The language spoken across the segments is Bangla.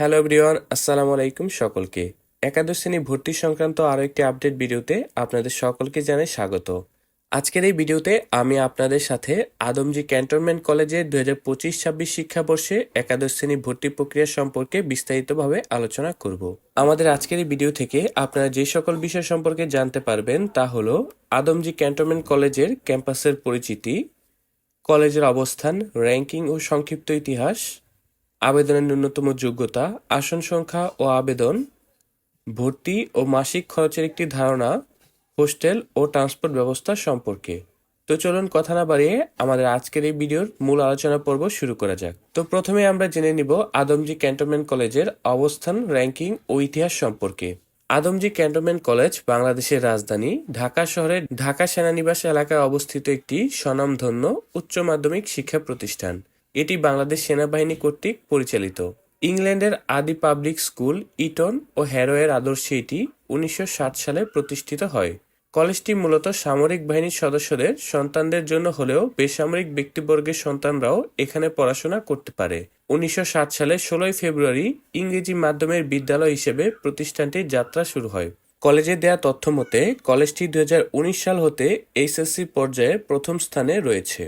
হ্যালো এভরিওয়ান, আসসালামু আলাইকুম সকলকে। একাদশ শ্রেণি ভর্তি সংক্রান্ত আরও একটি আপডেট ভিডিওতে আপনাদের সকলকে জানাই স্বাগত। আজকের এই ভিডিওতে আমি আপনাদের সাথে আদমজি ক্যান্টনমেন্ট কলেজের দু হাজার পঁচিশ ছাব্বিশ শিক্ষাবর্ষে একাদশ শ্রেণি ভর্তি প্রক্রিয়া সম্পর্কে বিস্তারিতভাবে আলোচনা করব। আমাদের আজকের এই ভিডিও থেকে আপনারা যে সকল বিষয় সম্পর্কে জানতে পারবেন তা হল আদমজি ক্যান্টনমেন্ট কলেজের ক্যাম্পাসের পরিচিতি, কলেজের অবস্থান, র্যাঙ্কিং ও সংক্ষিপ্ত ইতিহাস আবেদনের ন্যূনতম যোগ্যতা, আসন সংখ্যা ও আবেদন, ভর্তি ও মাসিক খরচের একটি ধারণা, হোস্টেল ও ট্রান্সপোর্ট ব্যবস্থা সম্পর্কে। তো চলুন কথা না বাড়িয়ে আমাদের আজকের এই ভিডিওর মূল আলোচনা পর্ব শুরু করা যাক। তো প্রথমে আমরা জেনে নিব আদমজি ক্যান্টনমেন্ট কলেজের অবস্থান, র্যাঙ্কিং ও ইতিহাস সম্পর্কে। আদমজি ক্যান্টনমেন্ট কলেজ, বাংলাদেশের রাজধানী, ঢাকা শহরের ঢাকা সেনানিবাস এলাকায় অবস্থিত একটি স্বনামধন্য উচ্চ মাধ্যমিক শিক্ষা প্রতিষ্ঠান। এটি বাংলাদেশ সেনাবাহিনী কর্তৃক পরিচালিত। ইংল্যান্ডের আদি পাবলিক স্কুল ইটন ও হ্যারোয়ের আদর্শে এটি উনিশশো সাত সালে প্রতিষ্ঠিত হয়। কলেজটি মূলত সামরিক বাহিনীর সদস্যদের সন্তানদের জন্য হলেও বেসামরিক ব্যক্তিবর্গের সন্তানরাও এখানে পড়াশোনা করতে পারে। উনিশশো সাত সালে ষোলোই ফেব্রুয়ারি ইংরেজি মাধ্যমের বিদ্যালয় হিসেবে প্রতিষ্ঠানটির যাত্রা শুরু হয়। কলেজে দেয়া তথ্য মতে, কলেজটি দুই হাজার উনিশ সাল হতে এইচএসসি পর্যায়ে প্রথম স্থানে রয়েছে।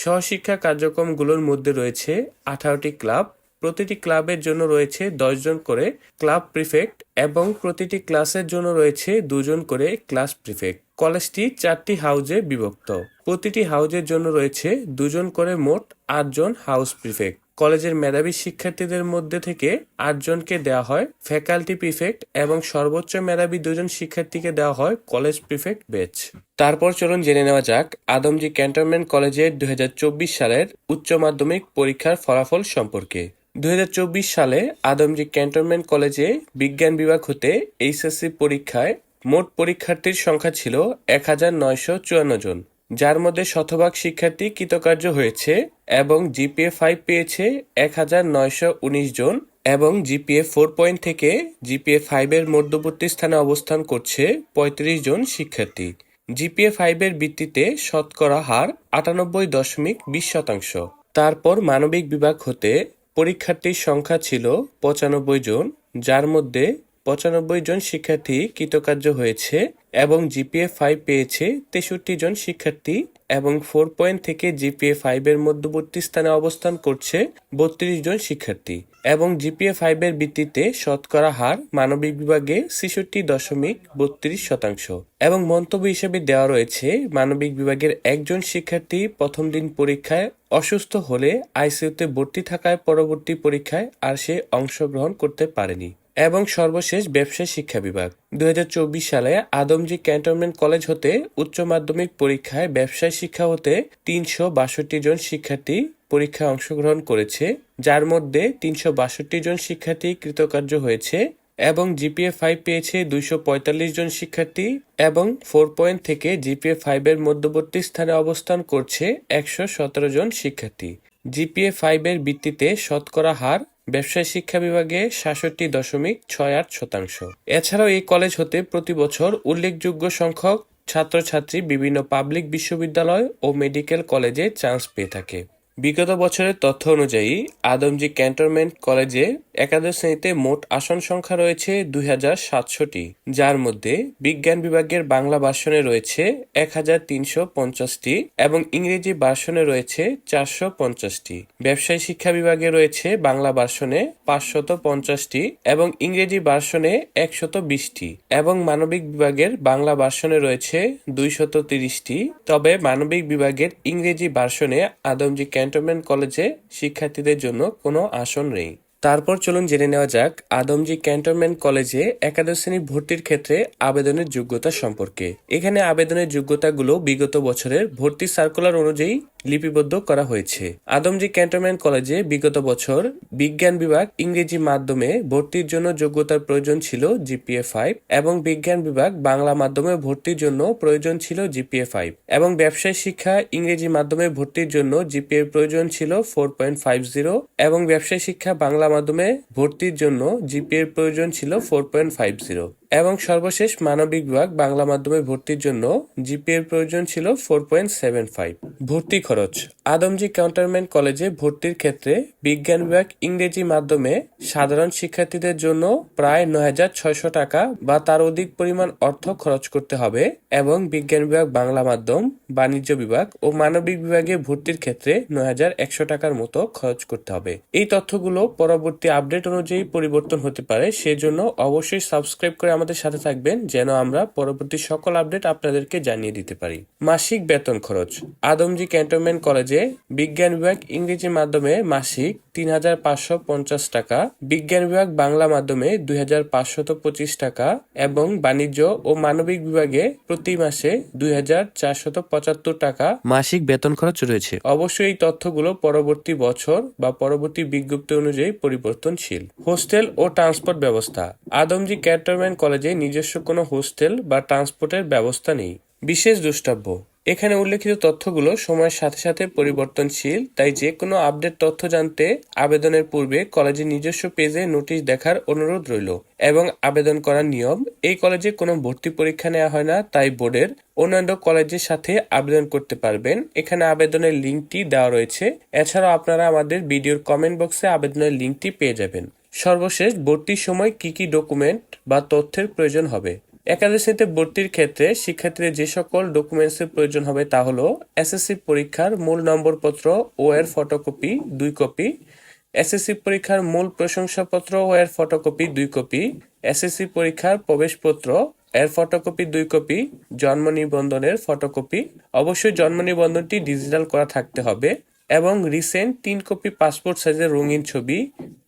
সহশিক্ষা কার্যক্রমগুলোর মধ্যে রয়েছে আঠারোটি ক্লাব। প্রতিটি ক্লাবের জন্য রয়েছে দশজন করে ক্লাব প্রিফেক্ট এবং প্রতিটি ক্লাসের জন্য রয়েছে দুজন করে ক্লাস প্রিফেক্ট। কলেজটি চারটি হাউজে বিভক্ত। প্রতিটি হাউজের জন্য রয়েছে দুজন করে মোট আটজন হাউস প্রিফেক্ট। কলেজের মেধাবী শিক্ষার্থীদের মধ্যে থেকে আটজনকে দেওয়া হয় ফ্যাকাল্টি প্রিফেক্ট এবং সর্বোচ্চ মেধাবী দুজন শিক্ষার্থীকে দেওয়া হয় কলেজ প্রিফেক্ট বেচ তারপর চলুন জেনে নেওয়া যাক আদমজি ক্যান্টনমেন্ট কলেজের দুই হাজার চব্বিশ সালের উচ্চ মাধ্যমিক পরীক্ষার ফলাফল সম্পর্কে। দুই হাজার চব্বিশ সালে আদমজি ক্যান্টনমেন্ট কলেজে বিজ্ঞান বিভাগ হতে এইচএসসি পরীক্ষায় মোট পরীক্ষার্থীর সংখ্যা ছিল এক হাজার নয়শো চুয়ান্ন জন। যার মধ্যে শতভাগ শিক্ষার্থী কৃতকার্য হয়েছে এবং জিপিএ ফাইভ পেয়েছে এক হাজার নয়শো উনিশ জন এবং জিপিএ ফোর পয়েন্ট থেকে জিপিএ ফাইভের মধ্যবর্তী স্থানে অবস্থান করছে পঁয়ত্রিশ জন শিক্ষার্থী। জিপিএ ফাইভের ভিত্তিতে শতকরা হার আটানব্বই দশমিক বিশ শতাংশ। তারপর মানবিক বিভাগ হতে পরীক্ষার্থীর সংখ্যা ছিল পঁচানব্বই জন, যার মধ্যে পঁচানব্বই জন শিক্ষার্থী কৃতকার্য হয়েছে এবং জিপিএ ফাইভ পেয়েছে তেষট্টি জন শিক্ষার্থী এবং ফোর পয়েন্ট থেকে জিপিএ ফাইভের মধ্যবর্তী স্থানে অবস্থান করছে বত্রিশ জন শিক্ষার্থী এবং জিপিএ ফাইভের ভিত্তিতে শতকরা হার মানবিক বিভাগে ছেষট্টি দশমিক বত্রিশ শতাংশ এবং মন্তব্য হিসেবে দেওয়া রয়েছে, মানবিক বিভাগের একজন শিক্ষার্থী প্রথম দিন পরীক্ষায় অসুস্থ হলে আইসিইউতে ভর্তি থাকায় পরবর্তী পরীক্ষায় আর সে অংশগ্রহণ করতে পারেনি। এবং সর্বশেষ ব্যবসায় শিক্ষা বিভাগ। দুই হাজার চব্বিশ সালে আদমজি ক্যান্টনমেন্ট কলেজ হতে উচ্চ মাধ্যমিক পরীক্ষায় ব্যবসায় শিক্ষা হতে তিনশো বাষট্টি জন শিক্ষার্থী পরীক্ষায় অংশগ্রহণ করেছে, যার মধ্যে তিনশো বাষট্টি জন শিক্ষার্থী কৃতকার্য হয়েছে এবং জিপিএ ফাইভ পেয়েছে দুইশো পঁয়তাল্লিশ জন শিক্ষার্থী এবং ফোর পয়েন্ট থেকে জিপিএ ফাইভের মধ্যবর্তী স্থানে অবস্থান করছে একশো সতেরো জন শিক্ষার্থী। জিপিএ ফাইভের ভিত্তিতে শতকরা হার ব্যবসায় শিক্ষা বিভাগে সাতষট্টি দশমিক ছয় আট শতাংশ। এছাড়াও এই কলেজ হতে প্রতি বছর উল্লেখযোগ্য সংখ্যক ছাত্রছাত্রী বিভিন্ন পাবলিক বিশ্ববিদ্যালয় ও মেডিকেল কলেজে চান্স পেয়ে থাকে। বিগত বছরের তথ্য অনুযায়ী আদমজি ক্যান্টনমেন্ট কলেজে একাদশ শ্রেণীতে মোট আসন সংখ্যা রয়েছে দুই হাজার সাতশোটি। যার মধ্যে বিজ্ঞান বিভাগের বাংলা ভার্সনে রয়েছে এক হাজার তিনশো পঞ্চাশটি এবং ইংরেজি ভার্সনে রয়েছে চারশো পঞ্চাশটি। ব্যবসায় শিক্ষা বিভাগে রয়েছে বাংলা ভার্সনে পাঁচশত পঞ্চাশটি এবং ইংরেজি ভার্সনে একশত বিশটি এবং মানবিক বিভাগের বাংলা ভার্সনে রয়েছে দুইশত তিরিশটি। তবে মানবিক বিভাগের ইংরেজি ভার্সনে আদমজি ক্যান্টনমেন্ট কলেজে শিক্ষার্থীদের জন্য কোনো আসন নেই। তারপর চলুন জেনে নেওয়া যাক আদমজি ক্যান্টনমেন্ট কলেজে একাদশ শ্রেণি ভর্তির ক্ষেত্রে আবেদনের যোগ্যতা সম্পর্কে। এখানে আবেদনের যোগ্যতাগুলো বিগত বছরের ভর্তি সার্কুলার অনুযায়ী লিপিবদ্ধ করা হয়েছে। আদমজি ক্যান্টনমেন্ট কলেজে বিগত বছর বিজ্ঞান বিভাগ ইংরেজি মাধ্যমে ভর্তির জন্য যোগ্যতার প্রয়োজন ছিল জিপিএ ফাইভ এবং বিজ্ঞান বিভাগ বাংলা মাধ্যমে ভর্তির জন্য প্রয়োজন ছিল জিপিএ ফাইভ এবং ব্যবসায় শিক্ষা ইংরেজি মাধ্যমে ভর্তির জন্য জিপিএ প্রয়োজন ছিল ফোর পয়েন্ট ফাইভ জিরো এবং ব্যবসায় শিক্ষা বাংলা মাধ্যমে ভর্তির জন্য জিপিএর প্রয়োজন ছিল ফোর পয়েন্ট ফাইভ জিরো। এবং সর্বশেষ মানবিক বিভাগ বাংলা মাধ্যমে ভর্তির জন্য জিপিএর প্রয়োজন ছিল ফোর পয়েন্ট সেভেন ফাইভ ভর্তি খরচ। আদমজি ক্যান্টনমেন্ট কলেজে ভর্তির ক্ষেত্রে বিজ্ঞান বিভাগ ইংরেজি মাধ্যমে সাধারণ শিক্ষার্থীদের জন্য প্রায় নয় হাজার ছয়শো টাকা বা তার অধিক পরিমাণ অর্থ খরচ করতে হবে এবং বিজ্ঞান বিভাগ বাংলা মাধ্যম, বাণিজ্য বিভাগ ও মানবিক বিভাগে ভর্তির ক্ষেত্রে নয় হাজার একশো টাকার মতো খরচ করতে হবে। এই তথ্যগুলো পরবর্তী আপডেট অনুযায়ী পরিবর্তন হতে পারে, সেজন্য অবশ্যই সাবস্ক্রাইব করে আমাদের সাথে থাকবেন যেন আমরা পরবর্তী সকল আপডেট আপনাদেরকে জানিয়ে দিতে পারি। মাসিক বেতন খরচ। আদমজি ক্যান্টনমেন্ট কলেজে বিজ্ঞান বিভাগ ইংরেজি মাধ্যমে মাসিক তিন হাজার পাঁচশো পঞ্চাশ টাকা বিজ্ঞান বিভাগ বাংলা মাধ্যমে দুই হাজার পাঁচশত পঁচিশ টাকা এবং বাণিজ্য ও মানবিক বিভাগে প্রতি মাসে দুই হাজার চারশত পঁচাত্তর টাকা মাসিক বেতন খরচ রয়েছে। অবশ্যই এই তথ্যগুলো পরবর্তী বছর বা পরবর্তী বিজ্ঞপ্তি অনুযায়ী পরিবর্তনশীল। হোস্টেল ও ট্রান্সপোর্ট ব্যবস্থা। আদমজি ক্যান্টনমেন্ট কলেজে নিজস্ব কোনো হোস্টেল বা ট্রান্সপোর্টের ব্যবস্থা নেই। বিশেষ দ্রষ্টব্য এখানে উল্লেখিত তথ্যগুলো সময়ের সাথে সাথে পরিবর্তনশীল, তাই যে কোনো আপডেট তথ্য জানতে আবেদনের পূর্বে কলেজের নিজস্ব পেজে নোটিশ দেখার অনুরোধ রইল এবং আবেদন করার নিয়ম। এই কলেজে কোনো ভর্তি পরীক্ষা নেওয়া হয় না, তাই বোর্ডের অন্যান্য কলেজের সাথে আবেদন করতে পারবেন। এখানে আবেদনের লিঙ্কটি দেওয়া রয়েছে। এছাড়াও আপনারা আমাদের ভিডিওর কমেন্ট বক্সে আবেদনের লিঙ্কটি পেয়ে যাবেন। সর্বশেষ ভর্তির সময় কি কি ডকুমেন্ট বা তথ্যের প্রয়োজন হবে? একাদশ শ্রেণীতে ভর্তির ক্ষেত্রে শিক্ষার্থীদের যে সকল ডকুমেন্টসের প্রয়োজন হবে তা হলো এসএসসি পরীক্ষার মূল নম্বরপত্র ও এর ফটোকপি দুই কপি, এসএসসি পরীক্ষার মূল প্রশংসাপত্র ও এর ফটোকপি দুই কপি, এসএসসি পরীক্ষার প্রবেশপত্র, এর ফটোকপি দুই কপি, জন্ম নিবন্ধনের ফটোকপি। অবশ্যই জন্ম নিবন্ধনটি ডিজিটাল করা থাকতে হবে। এবং রিসেন্ট তিন কপি পাসপোর্ট সাইজের রঙিন ছবি,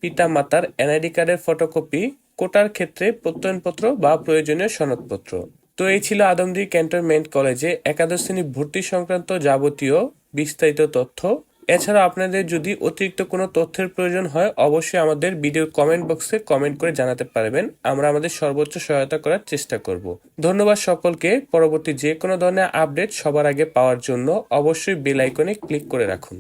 পিতা মাতার এনআইডি কার্ডের ফটোকপি কোটার ক্ষেত্রে প্রত্যয়নপত্র বা প্রয়োজনীয় সনদপত্র। তো এই ছিল আদমদি ক্যান্টনমেন্ট কলেজে একাদশ শ্রেণি ভর্তি সংক্রান্ত যাবতীয় বিস্তারিত তথ্য। এছাড়া আপনাদের যদি অতিরিক্ত কোনো তথ্যের প্রয়োজন হয়, অবশ্যই আমাদের ভিডিও কমেন্ট বক্সে কমেন্ট করে জানাতে পারবেন। আমরা আমাদের সর্বোচ্চ সহায়তা করার চেষ্টা করব। ধন্যবাদ সকলকে। পরবর্তী যে কোনো ধরনের আপডেট সবার আগে পাওয়ার জন্য অবশ্যই বেল আইকনে ক্লিক করে রাখুন।